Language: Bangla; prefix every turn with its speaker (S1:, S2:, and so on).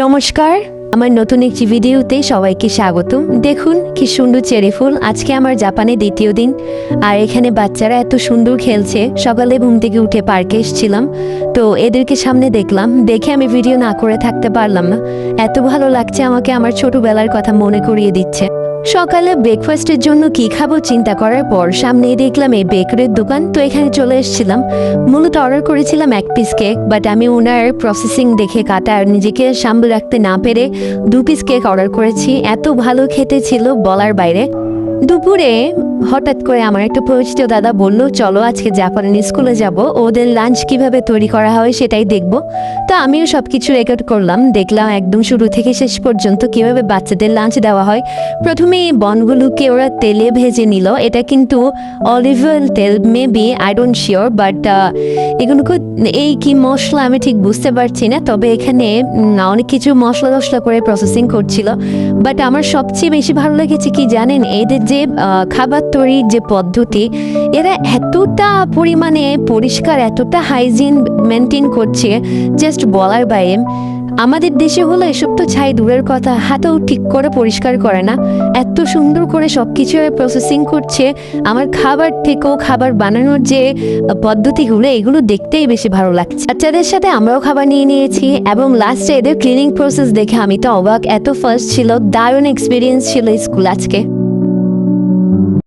S1: নমস্কার। আমার নতুন একটি ভিডিওতে সবাইকে স্বাগতম। দেখুন কি সুন্দর চেরি ফুল। আজকে আমার জাপানে দ্বিতীয় দিন। আর এখানে বাচ্চারা এত সুন্দর খেলছে। সকালে ঘুম থেকে উঠে পার্কে এসেছিলাম। তো এদেরকে সামনে দেখলাম। দেখে আমি ভিডিও না করে থাকতে পারলাম না। এত ভালো লাগছে আমাকে। আমার ছোটবেলার কথা মনে করিয়ে দিচ্ছে। সকালে ব্রেকফাস্টের জন্য কি খাব চিন্তা করার পর সামনেই দেখলাম এই বেকারির দোকান। তো এখানে চলে এসেছিলাম। মূলত অর্ডার করেছিলাম এক পিস কেক বাট আমি ওনার প্রসেসিং দেখে কাটা আর নিজেকে সামলে রাখতে না পেরে দু পিস কেক অর্ডার করেছি। এত ভালো খেতে ছিল বলার বাইরে। দুপুরে হঠাৎ করে আমার একটা পরিচিত দাদা বলল, চলো আজকে জাপানি স্কুলে যাব, ওদের লাঞ্চ কীভাবে তৈরি করা হয় সেটাই দেখব। তো আমিও সব কিছু রেকর্ড করলাম, দেখলাম একদম শুরু থেকে শেষ পর্যন্ত কীভাবে বাচ্চাদের লাঞ্চ দেওয়া হয়। প্রথমে বনগুলোকে ওরা তেলে ভেজে নিল, এটা কিন্তু অলিভ অয়েল তেল maybe I don't sure but এগুলো খুব- এই কি মশলা আমি ঠিক বুঝতে পারছি না, তবে এখানে অনেক কিছু মশলা টশলা করে প্রসেসিং করছিল। বাট আমার সবচেয়ে বেশি ভালো লেগেছে কি জানেন, এদের যে খাবার তৈরির যে পদ্ধতি, এরা এতটা পরিমাণে পরিষ্কার, এতটা হাইজিন মেনটেন করছে জাস্ট বলার বাইরে। আমাদের দেশে হলো এসব তো ছাই দূরের কথা, হাতেও ঠিক করে পরিষ্কার করে না। এত সুন্দর করে সব কিছু প্রসেসিং করছে। আমার খাবার থেকেও খাবার বানানোর যে পদ্ধতিগুলো, এগুলো দেখতেই বেশি ভালো লাগছে। বাচ্চাদের সাথে আমরাও খাবার নিয়ে নিয়েছি, এবং লাস্টে এদের ক্লিনিং প্রসেস দেখে আমি তো অবাক, এত ফার্স্ট ছিল, দারুণ এক্সপিরিয়েন্স ছিল স্কুল আজকে।